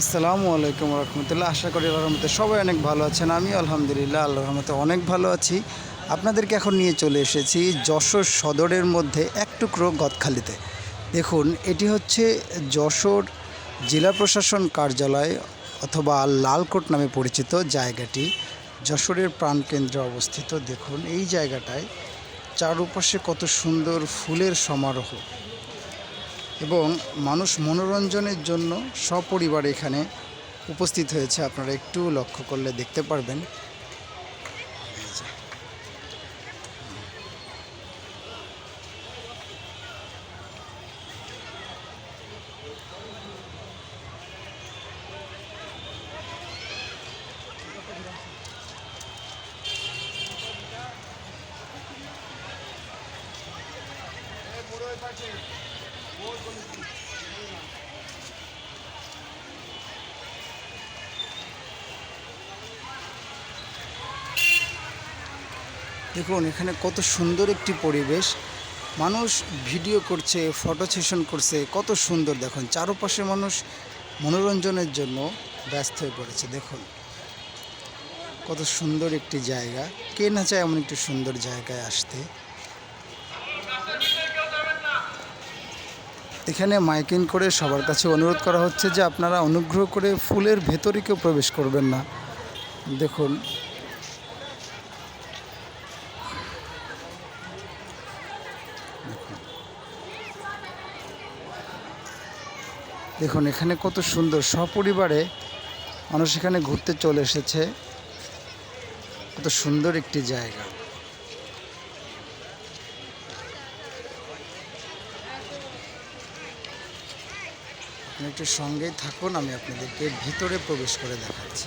আসসালামু আলাইকুম রহমতুল্লাহ। আশা করি রহমতে সবাই অনেক ভালো আছেন। আমি আলহামদুলিল্লাহ আল্লাহ রহমতে অনেক ভালো আছি। আপনাদেরকে এখন নিয়ে চলে এসেছি যশোর সদরের মধ্যে এক টুকরো গদখালিতে। দেখুন, এটি হচ্ছে যশোর জেলা প্রশাসন কার্যালয় অথবা লালকোট নামে পরিচিত জায়গাটি। যশোরের প্রাণকেন্দ্রে অবস্থিত। দেখুন, এই জায়গাটায় চারপাশে কত সুন্দর ফুলের সমারোহ। এবং মানুষ মনোরঞ্জনের জন্য সপরিবার এখানে উপস্থিত হয়েছে আপনারা একটু লক্ষ্য করলে দেখতে পারবেন এই যে। দেখুন, এখানে কত সুন্দর একটি পরিবেশ। মানুষ ভিডিও করছে, ফটো সেশন করছে, কত সুন্দর। দেখুন, চারপাশে মানুষ মনোরঞ্জনের জন্য ব্যস্ত হয়ে পড়েছে। দেখুন, কত সুন্দর একটি জায়গা। কে না চায় এমন একটি সুন্দর জায়গায় আসতে? এখানে মাইকিং করে সবার কাছে অনুরোধ করা হচ্ছে যে আপনারা অনুগ্রহ করে ফুলের ভেতরে কেউ প্রবেশ করবেন না। দেখুন। দেখুন, এখানে কত সুন্দর সপরিবারে মানুষ এখানে ঘুরতে চলে এসেছে। কত সুন্দর একটি জায়গা। আপনি একটু সঙ্গেই থাকুন আমি আপনাদেরকে ভিতরে প্রবেশ করে দেখাচ্ছি।